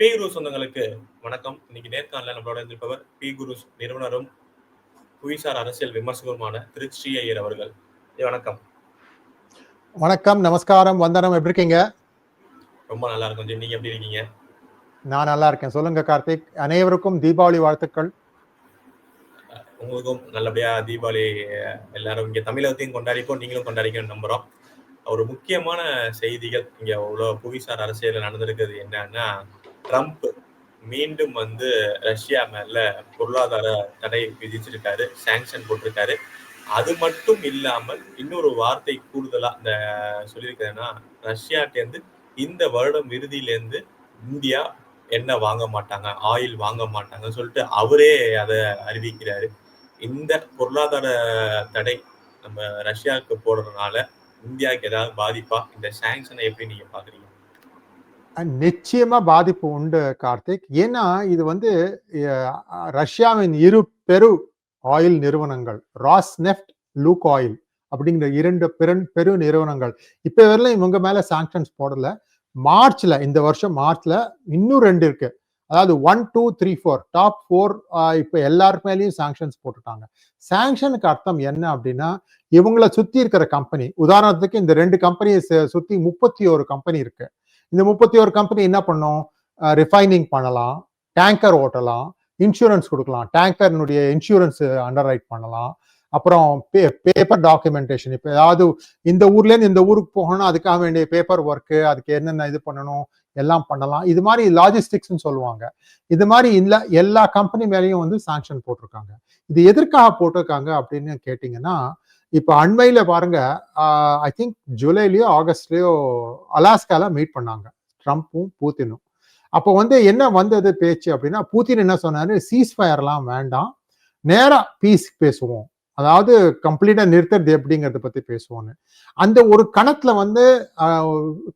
B குரு சொந்தங்களுக்கு வணக்கம். இன்னைக்கு நேர்காணல நம்மளோட இருந்திருப்பவர் பி குரு நிறுவனரும் புவிசார் அரசியல் விமர்சகருமான திரு ஸ்ரீ ஐயர் அவர்கள் வணக்கம். வணக்கம் நமஸ்காரம் வந்தனம் எப்படி இருக்கீங்க? ரொம்ப நல்லா இருக்கும் நீங்க எப்படி இருக்கீங்க? நான் நல்லா இருக்கேன். சொல்லுங்க கார்த்திக். அனைவருக்கும் தீபாவளி வாழ்த்துக்கள். உங்களுக்கும் நல்லபடியா தீபாவளி எல்லாரும் இங்க தமிழகத்தையும் கொண்டாடிப்போம் நீங்களும் கொண்டாடிக்கணும்னு நம்புறோம். ஒரு முக்கியமான செய்திகள் இங்க உள்ள புவிசார் அரசியல் நடந்திருக்கிறது என்னன்னா ட்ரம்ப் மீண்டும் வந்து ரஷ்யா மேல பொருளாதார தடை விதிச்சிருக்காரு சாங்ஷன் போட்டிருக்காரு. அது மட்டும் இல்லாமல் இன்னொரு வார்த்தை கூடுதலா இந்த சொல்லியிருக்கிறேன்னா ரஷ்யாட்டேருந்து இந்த வருடம் இறுதியிலேருந்து இந்தியா எண்ணெய் வாங்க மாட்டாங்க ஆயில் வாங்க மாட்டாங்கன்னு சொல்லிட்டு அவரே அதை அறிவிக்கிறாரு. இந்த பொருளாதார தடை நம்ம ரஷ்யாவுக்கு போடுறதுனால இந்தியாவுக்கு ஏதாவது பாதிப்பா? இந்த சாங்ஷனை எப்படி நீங்க பாக்குறீங்க? நிச்சயமா பாதிப்பு உண்டு கார்த்திக். ஏன்னா இது வந்து ரஷ்யாவின் இரு பெரு ஆயில் நிறுவனங்கள் ராஸ் நெஃப்ட் லூக் ஆயில் அப்படிங்கிற இரண்டு பெரு பெரு நிறுவனங்கள். இப்ப வரலாம் இவங்க மேல சாங்ஷன்ஸ் போடல. மார்ச்ல இந்த வருஷம் மார்ச்ல இன்னும் ரெண்டு இருக்கு. அதாவது one two three four top four இப்ப எல்லாருக்கு மேலேயும் சாங்ஷன்ஸ் போட்டுட்டாங்க. சாங்ஷனுக்கு அர்த்தம் என்ன அப்படின்னா இவங்களை சுத்தி இருக்கிற கம்பெனி உதாரணத்துக்கு இந்த ரெண்டு கம்பெனியை சுத்தி முப்பத்தி ஒரு கம்பெனி இருக்கு. இந்த முப்பத்தி ஒரு கம்பெனி என்ன பண்ணும்? ரிஃபைனிங் பண்ணலாம் டேங்கர் ஓட்டலாம் இன்சூரன்ஸ் கொடுக்கலாம். டேங்கர்னுடைய இன்சூரன்ஸ் அண்டர் ரைட் பண்ணலாம். அப்புறம் பே பேப்பர் டாக்குமெண்டேஷன் இப்போ ஏதாவது இந்த ஊர்லேருந்து இந்த ஊருக்கு போகணும் அதுக்காக வேண்டிய பேப்பர் ஒர்க்கு அதுக்கு என்னென்ன இது பண்ணணும் எல்லாம் பண்ணலாம். இது மாதிரி லாஜிஸ்டிக்ஸ்னு சொல்லுவாங்க. இது மாதிரி இல்லை எல்லா கம்பெனி மேலேயும் வந்து சாங்ஷன் போட்டிருக்காங்க. இது எதற்காக போட்டிருக்காங்க அப்படின்னு கேட்டிங்கன்னா இப்போ அண்மையில் பாருங்க ஐ திங்க் ஜூலைலயோ ஆகஸ்ட்லயோ அலாஸ்கால மீட் பண்ணாங்க. ட்ரம்ப்பும் பூத்தினும் அப்போ வந்து என்ன வந்தது பேச்சு அப்படின்னா பூத்தின் என்ன சொன்னாரு? சீஸ் ஃபயர்லாம் வேண்டாம். நேராக பீஸ் பேசுவோம். அதாவது கம்ப்ளீட்டா நிறுத்துறது எப்படிங்கிறத பத்தி பேசுவோம்னு. அந்த ஒரு கணத்துல வந்து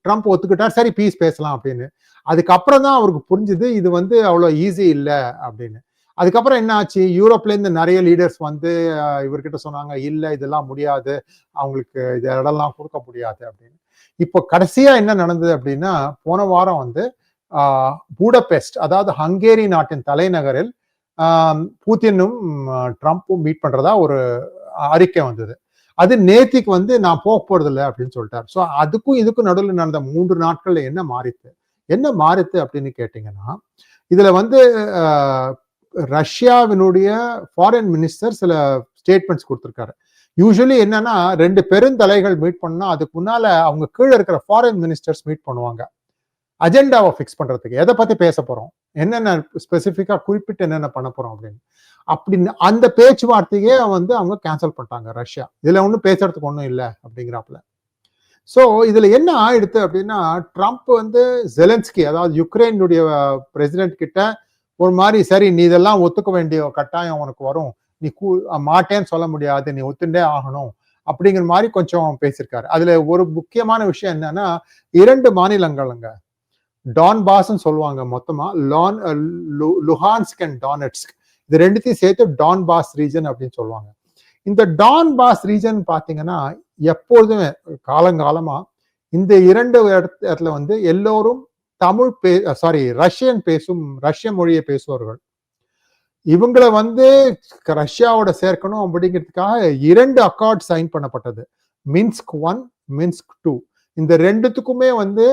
ட்ரம்ப் ஒத்துக்கிட்டார். சரி பீஸ் பேசலாம் அப்படின்னு. அதுக்கப்புறம் தான் அவருக்கு புரிஞ்சுது இது வந்து அவ்வளோ ஈஸி இல்லை அப்படின்னு. அதுக்கப்புறம் என்ன ஆச்சு? யூரோப்லேருந்து நிறைய லீடர்ஸ் வந்து இவர்கிட்ட சொன்னாங்க இல்லை இதெல்லாம் முடியாது. அவங்களுக்கு இது இடம்லாம் கொடுக்க முடியாது. அப்படின்னு. இப்போ கடைசியாக என்ன நடந்தது அப்படின்னா போன வாரம் வந்து பூடபெஸ்ட் அதாவது ஹங்கேரி நாட்டின் தலைநகரில் பூத்தினும் ட்ரம்ப்பும் மீட் பண்ணுறதா ஒரு அறிக்கை வந்தது. அது நேத்திக்கு வந்து நான் போக போறது அப்படின்னு சொல்லிட்டார். ஸோ அதுக்கும் இதுக்கும் நடுவில் நடந்த மூன்று நாட்கள்ல என்ன மாறித்து? என்ன மாறித்து அப்படின்னு கேட்டிங்கன்னா இதுல வந்து ரஷ்யாவினுடைய ஃபாரின் மினிஸ்டர் சில ஸ்டேட்மெண்ட்ஸ் கொடுத்துருக்காரு. யூஸ்வலி என்னன்னா ரெண்டு பெருந்தலைகள் மீட் பண்ணா அதுக்கு முன்னால அவங்க கீழே இருக்கிற ஃபாரின் மினிஸ்டர்ஸ் மீட் பண்ணுவாங்க. அஜெண்டாவை ஃபிக்ஸ் பண்றதுக்கு. எதை பத்தி பேச போறோம்? என்னென்ன ஸ்பெசிஃபிக்கா குறிப்பிட்டு என்னென்ன பண்ண போறோம் அப்படின்னு. அப்படின்னு அந்த பேச்சுவார்த்தையே வந்து அவங்க கேன்சல் பண்ணிட்டாங்க ரஷ்யா. இதுல ஒன்றும் பேசுறதுக்கு ஒன்றும் இல்லை அப்படிங்கிறாப்புல. ஸோ இதுல என்ன ஆயிடுத்து அப்படின்னா ட்ரம்ப் வந்து ஜெலன்ஸ்கி அதாவது யுக்ரைனுடைய பிரசிடென்ட் கிட்ட ஒரு மாதிரி சரி நீ இதெல்லாம் ஒத்துக்க வேண்டிய கட்டாயம் உனக்கு வரும். நீ கூ மாட்டேன்னு சொல்ல முடியாது. நீ ஒத்துண்டே ஆகணும். அப்படிங்கிற மாதிரி கொஞ்சம் பேசியிருக்காரு. அதுல ஒரு முக்கியமான விஷயம் என்னன்னா இரண்டு மாநிலங்களுங்க. டான் பாஸ்ன்னு சொல்லுவாங்க மொத்தமா. லான் லு- லுஹான்ஸ்க் அண்ட் டானட்ஸ்க் இது ரெண்டுத்தையும் சேர்த்து டான் பாஸ் ரீஜன் அப்படின்னு சொல்லுவாங்க. இந்த டான் பாஸ் ரீஜன் பார்த்தீங்கன்னா எப்பொழுதுமே காலங்காலமா இந்த இரண்டு இடத்துல வந்து எல்லோரும் தமிழ் பே சாரி ரஷ்யன் பேசும் ரஷ்ய மொழியை பேசுபவர்கள் இவங்களை வந்து ரஷ்யாவோட சேர்க்கணும் அப்படிங்கிறதுக்காக இரண்டு அக்கார்ட் சைன் பண்ணப்பட்டது. மின்ஸ்க் ஒன் மின்ஸ்க் டூ இந்த ரெண்டுத்துக்குமே வந்து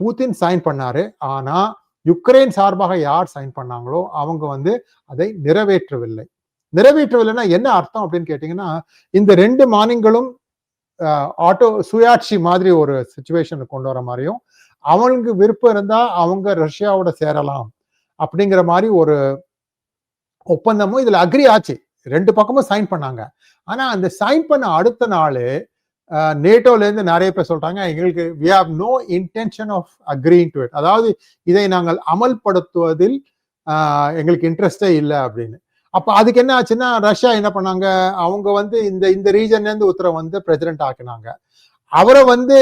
பூத்தின் சைன் பண்ணாரு. ஆனா யுக்ரைன் சார்பாக யார் சைன் பண்ணாங்களோ அவங்க வந்து அதை நிறைவேற்றவில்லை. நிறைவேற்றவில்லைன்னா என்ன அர்த்தம் அப்படின்னு கேட்டீங்கன்னா இந்த ரெண்டு மாநிலங்களும் ஆட்டோ சுயாட்சி மாதிரி ஒரு சுச்சுவேஷனை கொண்டு வர மாதிரியும் அவனுக்கு விருப்பம் இருந்தா அவங்க ரஷ்யாவோட சேரலாம் அப்படிங்கிற மாதிரி ஒரு ஒப்பந்தமும் இதுல அக்ரி ஆச்சு. ரெண்டு பக்கமும் சைன் பண்ணாங்க. ஆனா அந்த சைன் பண்ண அடுத்த நாள் நேட்டோல இருந்து நிறைய பேர் சொல்றாங்க எங்களுக்கு we have no intention of agreeing to it அதாவது இதை நாங்கள் அமல்படுத்துவதில் எங்களுக்கு இன்ட்ரெஸ்டே இல்லை அப்படின்னு. அப்ப அதுக்கு என்ன ஆச்சுன்னா ரஷ்யா என்ன பண்ணாங்க? அவங்க வந்து இந்த இந்த ரீஜன்ல இருந்து உத்தரவு வந்து பிரசிடென்ட் ஆக்குனாங்க. அவரை வந்து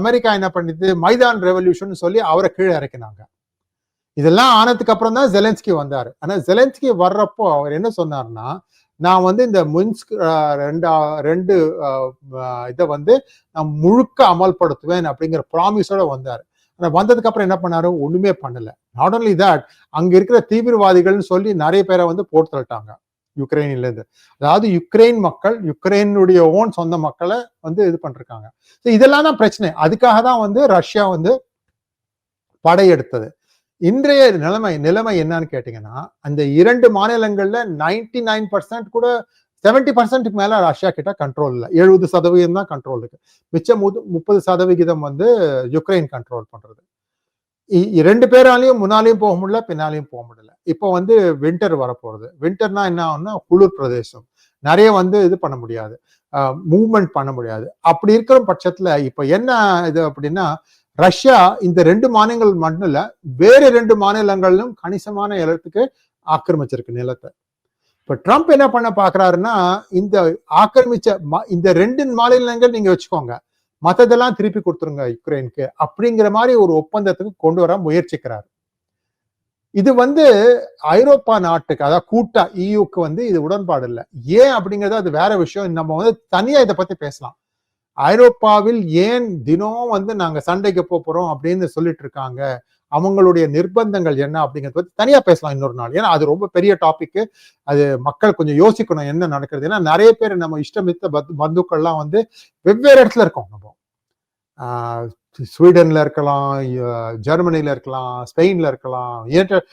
அமெரிக்கா என்ன பண்ணிது? மைதான் ரெவல்யூஷன் சொல்லி அவரை கீழே இறக்கினாங்க. இதெல்லாம் ஆனதுக்கு அப்புறம் தான் ஜெலன்ஸ்கி வந்தார். ஆனால் ஜெலன்ஸ்கி வர்றப்போ அவர் என்ன சொன்னார்னா நான் வந்து இந்த முன்ஸ்க் ரெண்டா ரெண்டு இதை வந்து நான் முழுக்க அமல்படுத்துவேன் அப்படிங்கிற ப்ராமிஸோட வந்தார். ஆனால் வந்ததுக்கு அப்புறம் என்ன பண்ணாரு? ஒண்ணுமே பண்ணல. நாட் ஓன்லி தட் அங்க இருக்கிற தீவிரவாதிகள்னு சொல்லி நிறைய பேரை வந்து போட்டு தள்ளிட்டாங்க யுக்ரைன்லேருந்து அதாவது யுக்ரைன் மக்கள் யுக்ரைனுடைய ஓன் சொந்த மக்களை வந்து இது பண்ணிருக்காங்க. ஸோ இதெல்லாம் தான் பிரச்சனை. அதுக்காக தான் வந்து ரஷ்யா வந்து படையெடுத்தது. இன்றைய நிலைமை நிலைமை என்னன்னு கேட்டீங்கன்னா அந்த இரண்டு மாநிலங்கள்ல நைன்டி நைன் பர்சன்ட் கூட செவன்டி பர்சன்ட்டுக்கு மேல ரஷ்யா கிட்ட கண்ட்ரோல் இல்லை. எழுபது சதவீதம் தான் கண்ட்ரோல் இருக்கு. மிச்சம் முது- முப்பது சதவிகிதம் வந்து யுக்ரைன் கண்ட்ரோல் பண்றது. ரெண்டு பேராலையும் முன்னாலையும் போக முடியல பின்னாலையும் போக முடியல. இப்போ வந்து வின்டர் வரப்போகிறது வின்டர்னா என்ன ஆகும்னா குளிர் பிரதேசம். நிறைய வந்து இது பண்ண முடியாது. மூவ்மெண்ட் பண்ண முடியாது. அப்படி இருக்கிற பட்சத்தில் இப்போ என்ன இது அப்படின்னா ரஷ்யா இந்த ரெண்டு மாநிலங்கள் மட்டும் இல்லை வேறு ரெண்டு மாநிலங்களிலும் கணிசமான இடத்துக்கு ஆக்கிரமிச்சிருக்கு நிலத்தை. இப்போ ட்ரம்ப் என்ன பண்ண பார்க்குறாருன்னா இந்த ஆக்கிரமிச்ச இந்த ரெண்டு மாநிலங்கள் நீங்கள் வச்சுக்கோங்க. மத்ததெல்லாம் திருப்பி கொடுத்துருங்க யுக்ரைனுக்கு அப்படிங்கிற மாதிரி ஒரு ஒப்பந்தத்துக்கு கொண்டு வர முயற்சிக்கிறார். இது வந்து ஐரோப்பா நாட்டுக்கு அதாவது கூட்டா இயூக்கு வந்து இது உடன்பாடு இல்லை. ஏன் அப்படிங்கிறது அது வேற விஷயம். நம்ம வந்து தனியா இதை பத்தி பேசலாம். ஐரோப்பாவில் ஏன் தினம் வந்து நாங்க சண்டைக்கு போறோம் அப்படின்னு சொல்லிட்டு இருக்காங்க. அவங்களுடைய நிர்பந்தங்கள் என்ன அப்படிங்கிறத பற்றி தனியாக பேசலாம் இன்னொரு நாள். ஏன்னா அது ரொம்ப பெரிய டாபிக்கு அது மக்கள் கொஞ்சம் யோசிக்கணும் என்ன நடக்கிறது. ஏன்னா நிறைய பேர் நம்ம இஷ்டமித்த பந்துக்கள்லாம் வந்து வெவ்வேறு இடத்துல இருக்கோம் நம்ம. ஸ்வீடனில் ஸ்வீடன்ல இருக்கலாம் ஜெர்மனியில் ஜெர்மனில இருக்கலாம் ஸ்பெயின்ல இருக்கலாம் ஏற்ற-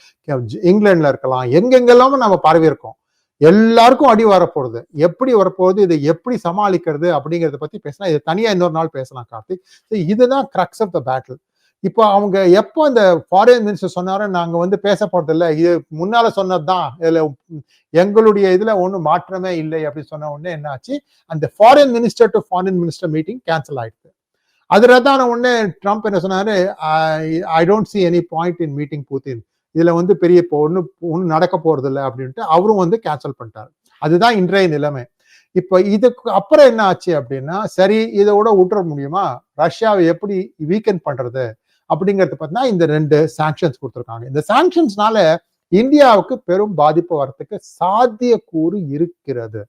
இங்கிலாந்துல இருக்கலாம் எங்கெங்கெல்லாம நம்ம பரவி இருக்கோம் எல்லாருக்கும் அடி வரப்போகுது எப்படி வரப்போகுது இதை எப்படி சமாளிக்கிறது அப்படிங்கிறத பத்தி பேசினா இதை தனியா இன்னொரு நாள் பேசலாம் கார்த்திக். இதுதான் கிரக்ஸ் ஆஃப் த பேட்டில் இப்போ அவங்க எப்போ இந்த ஃபாரின் மினிஸ்டர் சொன்னாரோ நாங்கள் வந்து பேச போறது இது முன்னால சொன்னதுதான். இதில் எங்களுடைய இதில் ஒன்றும் மாற்றமே இல்லை அப்படின்னு சொன்ன உடனே என்ன ஆச்சு? அந்த foreign minister to foreign minister meeting cancel ஆயிடுது. அது தான் உடனே ட்ரம்ப் என்ன சொன்னாரு? I don't see any point in meeting Putin இதில் வந்து பெரிய இப்போ ஒன்றும் ஒன்றும் நடக்க போறதில்ல அப்படின்ட்டு அவரும் வந்து கேன்சல் பண்ணிட்டாரு. அதுதான் இன்றைய நிலைமை. இப்போ இதுக்கு அப்புறம் என்ன ஆச்சு அப்படின்னா சரி இதோட விட்டுற முடியுமா? ரஷ்யாவை எப்படி வீக்கெண்ட் பண்றது? அப்படிங்கிறது பார்த்தீங்கன்னா இந்த ரெண்டு சாங்ஷன்ஸ் கொடுத்துருக்காங்க. இந்த சாங்ஷன்ஸ்னால இந்தியாவுக்கு பெரும் பாதிப்பு வரத்துக்கு சாத்தியக்கூறு இருக்கிறது.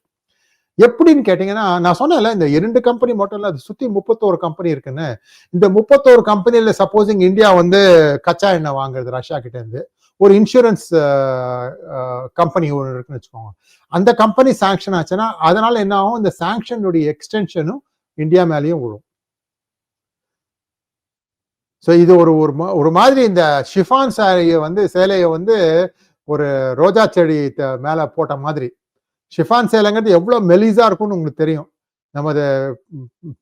எப்படின்னு கேட்டீங்கன்னா நான் சொன்னேன்ல இந்த இரண்டு கம்பெனி மட்டும் இல்ல அது சுத்தி முப்பத்தோரு கம்பெனி இருக்குன்னு. இந்த முப்பத்தோரு கம்பெனில சப்போஸிங் இந்தியா வந்து கச்சா எண்ணெய் வாங்குறது ரஷ்யா கிட்ட இருந்து. ஒரு இன்சூரன்ஸ் கம்பெனி ஒரு இருக்குன்னு வச்சுக்கோங்க. அந்த கம்பெனி சாங்ஷன் ஆச்சுன்னா அதனால என்ன ஆகும்? இந்த சாங்ஷனுடைய எக்ஸ்டென்ஷனும் இந்தியா மேலேயும் விழும் ஸோ இது ஒரு ஒரு மா- ஒரு மாதிரி இந்த ஷிஃபான் சாரியை வந்து சேலையை வந்து ஒரு ரோஜா செடி மேலே போட்ட மாதிரி. ஷிஃபான் சேலைங்கிறது எவ்வளோ மெலிசா இருக்கும்னு உங்களுக்கு தெரியும். நமது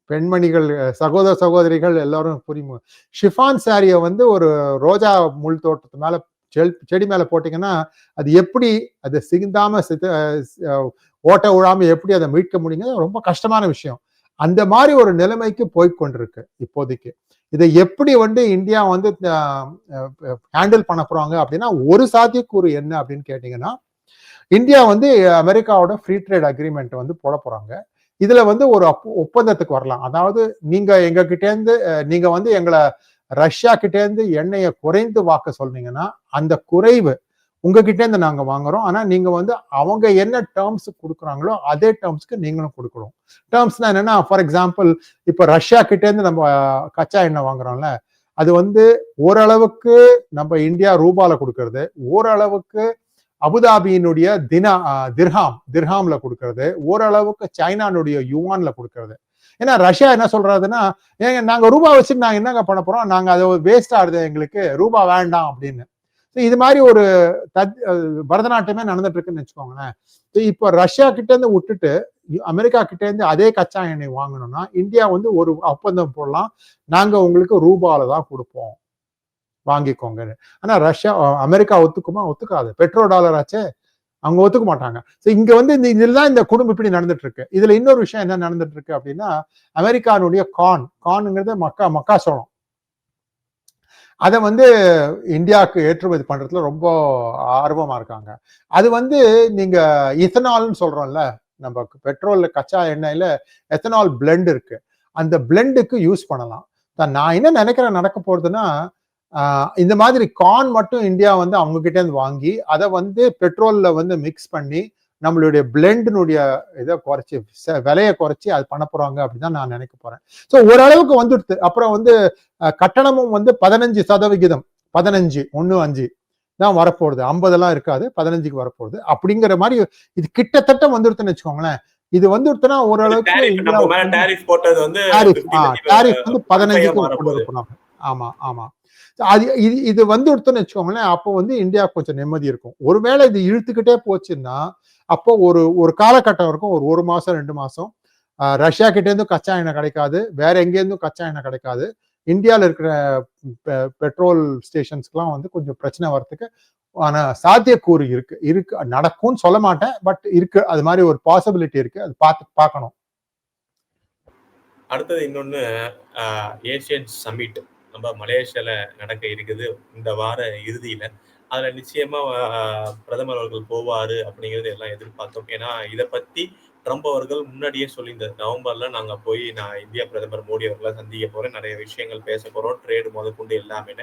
பெண்மணிகள் சகோதர சகோதரிகள் எல்லாரும் புரியும் ஷிஃபான் சாரியை வந்து ஒரு ரோஜா முள் தோட்டத்து மேலே செல் செடி மேலே போட்டிங்கன்னா அது எப்படி அது சிந்தாமல் ஓட்ட விழாமல் எப்படி அதை மீட்க முடியுங்கிறது ரொம்ப கஷ்டமான விஷயம். அந்த மாதிரி ஒரு நிலைமைக்கு போய்கொண்டிருக்கு இப்போதைக்கு. இதை எப்படி வந்து இந்தியா வந்து ஹேண்டில் பண்ண போறாங்க அப்படின்னா ஒரு சாத்தியக்கூறு என்ன அப்படின்னு கேட்டீங்கன்னா இந்தியா வந்து அமெரிக்காவோட ஃப்ரீ ட்ரேட் அக்ரிமெண்ட் வந்து போட போறாங்க. இதுல வந்து ஒரு ஒப்பந்தத்துக்கு வரலாம். அதாவது நீங்க எங்க கிட்டேருந்து நீங்க வந்து எங்களை ரஷ்யா கிட்டேருந்து எண்ணெயை குறைந்து வாக்க சொன்னீங்கன்னா அந்த குறைவு உங்ககிட்ட இருந்து நாங்கள் வாங்குறோம். ஆனால் நீங்கள் வந்து அவங்க என்ன டேர்ம்ஸ் கொடுக்குறாங்களோ அதே டேர்ம்ஸ்க்கு நீங்களும் கொடுக்கணும். டேர்ம்ஸ்னா என்னன்னா ஃபார் எக்ஸாம்பிள் இப்போ ரஷ்யா கிட்டேருந்து நம்ம கச்சா எண்ணெய் வாங்குறோம்ல அது வந்து ஓரளவுக்கு நம்ம இந்தியா ரூபால கொடுக்கறது ஓரளவுக்கு அபுதாபியினுடைய தினா திர்ஹாம் திர்ஹாம்ல கொடுக்கறது ஓரளவுக்கு சைனானுடைய யுவான்ல கொடுக்கறது. ஏன்னா ரஷ்யா என்ன சொல்றாருன்னா ஏங்க நாங்க ரூபா வச்சுட்டு நாங்க என்னங்க பண்ண போறோம்? நாங்க அது வேஸ்ட் ஆகுது எங்களுக்கு ரூபா வேண்டாம் அப்படின்னு. ஸோ இது மாதிரி ஒரு தத் பரதநாட்டியமே நடந்துட்டு இருக்குன்னு வச்சுக்கோங்களேன். ஸோ இப்போ ரஷ்யா கிட்ட இருந்து விட்டுட்டு அமெரிக்கா கிட்ட இருந்து அதே கச்சா எண்ணெய் வாங்கணும்னா இந்தியா வந்து ஒரு ஒப்பந்தம் போடலாம். நாங்கள் உங்களுக்கு ரூபால தான் கொடுப்போம். வாங்கிக்கோங்க ஆனால் ரஷ்யா அமெரிக்கா ஒத்துக்குமா? ஒத்துக்காது. பெட்ரோ டாலர் ஆச்சே? அவங்க ஒத்துக்க மாட்டாங்க. ஸோ இங்கே வந்து இந்த இதில் தான் இந்த குடும்பம் இப்படி நடந்துட்டு இருக்கு இதில் இன்னொரு விஷயம் என்ன நடந்துட்டு இருக்கு அப்படின்னா அமெரிக்கானுடைய கான் கான்ங்கிறது மக்கா மக்காசோளம் அதை வந்து இந்தியாவுக்கு ஏற்றுமதி பண்ணுறதுல ரொம்ப ஆர்வமாக இருக்காங்க. அது வந்து நீங்கள் இத்தனால்னு சொல்கிறோம்ல நம்ம பெட்ரோலில் கச்சா எண்ணெயில் எத்தனால் பிளெண்ட் இருக்குது அந்த பிளெண்டுக்கு யூஸ் பண்ணலாம். நான் என்ன நினைக்கிறேன் நடக்க போகிறதுன்னா இந்த மாதிரி கார்ன் மட்டும் இந்தியா வந்து அவங்க வாங்கி அதை வந்து பெட்ரோலில் வந்து மிக்ஸ் பண்ணி நம்மளுடைய பிளெண்டினுடைய இதை குறைச்சி விலையை குறைச்சி அது பண்ண போறாங்க அப்படின்னு தான் நான் நினைக்க போறேன். ஸோ ஓரளவுக்கு வந்துடுது. அப்புறம் வந்து கட்டணமும் வந்து பதினஞ்சு சதவிகிதம். பதினஞ்சு ஒன்று அஞ்சு தான் வரப்போகுது. ஐம்பதெல்லாம் இருக்காது. பதினஞ்சுக்கு வரப்போகுது. அப்படிங்கிற மாதிரி இது கிட்டத்தட்ட வந்துடுதுன்னு வச்சுக்கோங்களேன். இது வந்துடுத்துனா ஓரளவுக்கு Tariff இந்தியா நம்ம மேல டேரிஃப் போட்டது வந்து டாரிஃப் 50 டாரிஃப் வந்து பதினஞ்சுக்கு ஆமாம் ஆமாம் ஆமா ஆமா. அது இது இது வந்து எடுத்தோன்னு வச்சுக்கோங்களேன் அப்போ வந்து இந்தியா கொஞ்சம் நிம்மதி இருக்கும். ஒருவேளை இது இழுத்துக்கிட்டே போச்சுன்னா அப்போ ஒரு ஒரு காலகட்டம் இருக்கும். ஒரு ஒரு மாசம் ரெண்டு மாசம். ரஷ்யா கிட்டே இருந்தும் கச்சா எண்ணெய் கிடைக்காது. வேற எங்கேருந்தும் கச்சா எண்ணெய் கிடைக்காது. இந்தியாவில் இருக்கிற பெ- பெட்ரோல் ஸ்டேஷன்ஸ்க்குலாம் வந்து கொஞ்சம் பிரச்சனை வர்றதுக்கு ஆனால் சாத்தியக்கூறு இருக்கு. இருக்கு நடக்கும்னு சொல்ல மாட்டேன். பட் இருக்கு. அது மாதிரி ஒரு பாசிபிலிட்டி இருக்கு. அது பார்த்து பார்க்கணும். அடுத்தது இன்னொன்று ஏசியன் சமிட் நம்ம மலேசியால நடக்க இருக்குது இந்த வார இறுதியில. அதுல நிச்சயமா பிரதமர் அவர்கள் போவாரு அப்படிங்கிறது எல்லாம் எதிர்பார்த்தோம். ஏன்னா இதை பத்தி ட்ரம்ப் அவர்கள் முன்னாடியே சொல்லியிருந்தார். நவம்பர்ல நாங்க போய் நான் இந்தியா பிரதமர் மோடி அவர்களை சந்திக்க போறேன். நிறைய விஷயங்கள் பேச போறோம். ட்ரேடு முதற்கொண்டு எல்லாமே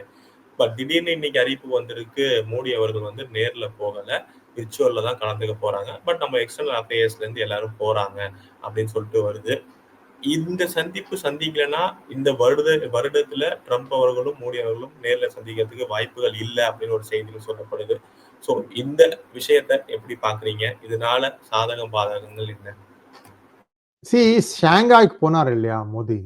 பட் திடீர்னு இன்னைக்கு அறிவிப்பு வந்திருக்கு. மோடி அவர்கள் வந்து நேர்ல போகல. விர்ச்சுவல்ல தான் கலந்துக்க போறாங்க. பட் நம்ம எக்ஸ்டர்னல் அஃபேர்ஸ்ல இருந்து எல்லாரும் போறாங்க அப்படின்னு சொல்லிட்டு வருது. இந்த சந்திப்பு சந்திக்கலன்னா இந்த வருட வருடத்துல ட்ரம்ப் அவர்களும் மோடி அவர்களும் நேர்ல சந்திக்கிறதுக்கு வாய்ப்புகள் இல்லை அப்படின்னு ஒரு செய்தியில் சொல்லப்படுது. ஸோ இந்த விஷயத்த எப்படி பாக்குறீங்க இதனால சாதகம் பாதகங்கள் என்ன? சி ஷாங்காய்க்கு போனார் இல்லையா மோடி?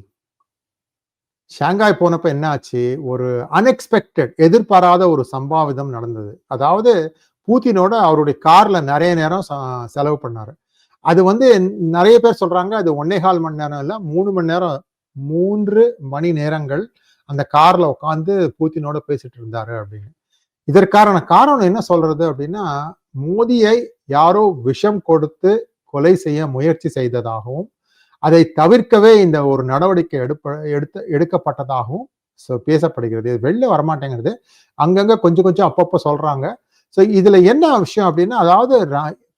ஷாங்காய் போனப்ப என்ன ஆச்சு ஒரு அன்எக்ஸ்பெக்டட் எதிர்பாராத ஒரு சம்பாவிதம் நடந்தது. அதாவது பூத்தினோட அவருடைய கார்ல நிறைய நேரம் செலவு பண்ணாரு. அது வந்து நிறைய பேர் சொல்றாங்க அது ஒன்னே கால் மணி நேரம் இல்லை மூணு மணி நேரம் மூன்று மணி நேரங்கள் அந்த கார்ல உட்காந்து பூத்தினோட பேசிட்டு இருந்தாரு அப்படின்னு. இதற்கான காரணம் என்ன சொல்றது அப்படின்னா மோதியை யாரோ விஷம் கொடுத்து கொலை செய்ய முயற்சி செய்ததாகவும் அதை தவிர்க்கவே இந்த ஒரு நடவடிக்கை எடுப்ப எடுத்து எடுக்கப்பட்டதாகவும் ஸோ பேசப்படுகிறது. இது வெளில வரமாட்டேங்கிறது அங்கங்க கொஞ்சம் கொஞ்சம் அப்பப்போ சொல்றாங்க. ஸோ இதுல என்ன விஷயம் அப்படின்னா அதாவது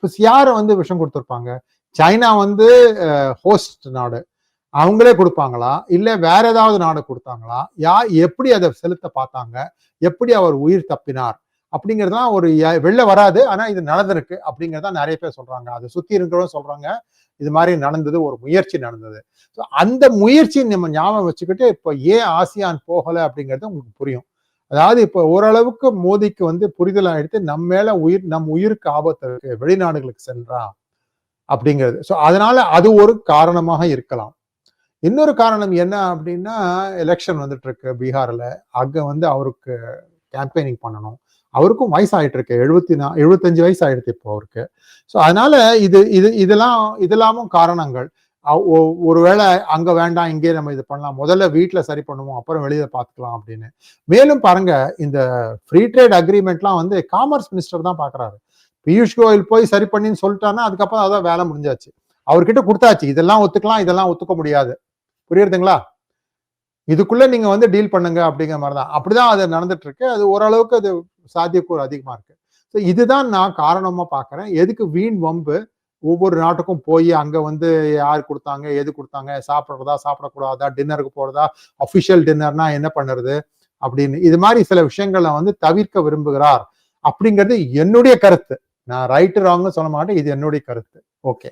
ர- யார் வந்து விஷம் கொடுத்துருப்பாங்க? சைனா வந்து ஹோஸ்ட் நாடு. அவங்களே கொடுப்பாங்களா? இல்லை வேற ஏதாவது நாடு கொடுத்தாங்களா? யா எப்படி அதை செலுத்த பார்த்தாங்க? எப்படி அவர் உயிர் தப்பினார்? அப்படிங்கிறதுலாம் ஒரு வெளில வராது. ஆனால் இது நடந்திருக்கு அப்படிங்கிறதா நிறைய பேர் சொல்றாங்க. அதை சுத்தி இருக்கிறவங்க சொல்றாங்க. இது மாதிரி நடந்தது ஒரு முயற்சி நடந்தது. ஸோ அந்த முயற்சி நம்ம ஞாபகம் வச்சுக்கிட்டு இப்போ ஏன் ஆசியான் போகலை அப்படிங்கிறது உங்களுக்கு புரியும். அதாவது இப்போ ஓரளவுக்கு மோதிக்கு வந்து புரிதல் ஆயிடுத்து நம்ம மேல உயிர் நம் உயிருக்கு ஆபத்து இருக்கு வெளிநாடுகளுக்கு சென்றா அப்படிங்கிறது. ஸோ அதனால அது ஒரு காரணமாக இருக்கலாம். இன்னொரு காரணம் என்ன அப்படின்னா எலெக்ஷன் வந்துட்டு இருக்கு பீகார்ல. அங்க வந்து அவருக்கு கேம்பெயினிங் பண்ணணும். அவருக்கும் வயசாயிட்டு இருக்கு எழுபத்தி நா எழுபத்தஞ்சு வயசு ஆயிடுச்சு இப்போ அவருக்கு. ஸோ அதனால இது இது இதெல்லாம் இதெல்லாமும் காரணங்கள். ஒருவேளை அங்க வேண்டாம் இங்கே நம்ம இது பண்ணலாம் முதல்ல வீட்டில் சரி பண்ணுவோம் அப்புறம் வெளியில பார்த்துக்கலாம் அப்படின்னு. மேலும் பாருங்க இந்த ஃப்ரீ ட்ரேட் அக்ரிமெண்ட்லாம் வந்து காமர்ஸ் மினிஸ்டர் தான் பாக்குறாரு. பியூஷ் கோயில் போய் சரி பண்ணின்னு சொல்லிட்டாருன்னா அதுக்கப்புறம் அதான் வேலை முடிஞ்சாச்சு. அவர்கிட்ட கொடுத்தாச்சு இதெல்லாம் ஒத்துக்கலாம் இதெல்லாம் ஒத்துக்க முடியாது. புரியுறதுங்களா? இதுக்குள்ள நீங்க வந்து டீல் பண்ணுங்க அப்படிங்கிற மாதிரி தான் அப்படிதான் அது நடந்துட்டு இருக்கு அது ஓரளவுக்கு அது சாத்தியக்கூறு அதிகமா இருக்கு. ஸோ இதுதான் நான் காரணமா பாக்குறேன். எதுக்கு வீண் வம்பு? ஒவ்வொரு நாட்டுக்கும் போய் அங்க வந்து யார் கொடுத்தாங்க எது கொடுத்தாங்க சாப்பிட்றதா சாப்பிடக்கூடாதா டின்னருக்கு போறதா அஃபிஷியல் டின்னர்னா என்ன பண்ணுறது அப்படின்னு. இது மாதிரி சில விஷயங்களை வந்து தவிர்க்க விரும்புகிறார் அப்படிங்கிறது என்னுடைய கருத்து. நான் ரைட்டு ராங்னு சொல்ல மாட்டேன். இது என்னுடைய கருத்து. ஓகே